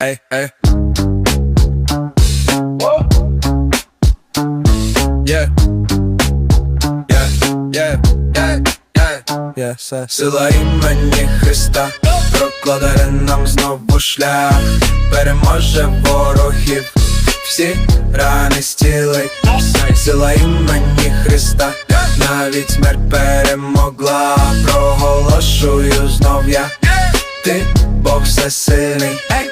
ей, ей. Yeah. Yeah, yeah, yeah, yeah. Yeah, все. Сила імені Христа прокладе нам знову шлях, переможе ворогів, всі рани стілить. Сила імені Христа, навіть смерть перемогла. Проголошую знов я, ти Бог всесильний. Ей,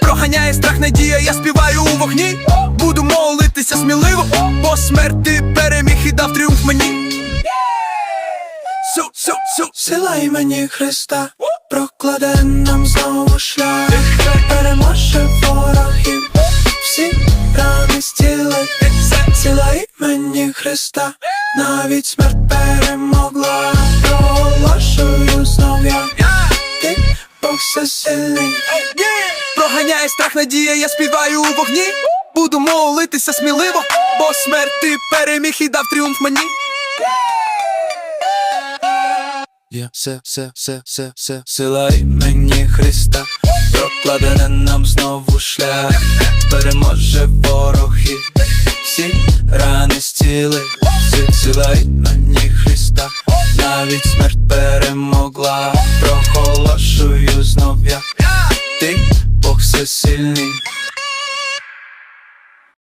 Проганяє страх надія, я співаю у вогні. Буду молитися сміливо, бо смерть ти переміг і дав тріумф мені. Су, су, су. Сила імені Христа прокладе нам знову шлях, переможе ворогів, всі рани стілить. Сила імені Христа, навіть смерть перемогла. Бог всесильний. Проганяє страх надія, я співаю у вогні. Буду молитися сміливо, бо смерть переміг і дав тріумф мені. Є все, все, все, все, все. Сила імені Христа. Прокладене нам знову шлях. Переможе ворогів Всі рани стіли Сила імені Христа. Навіть смерть перемогла Проголошую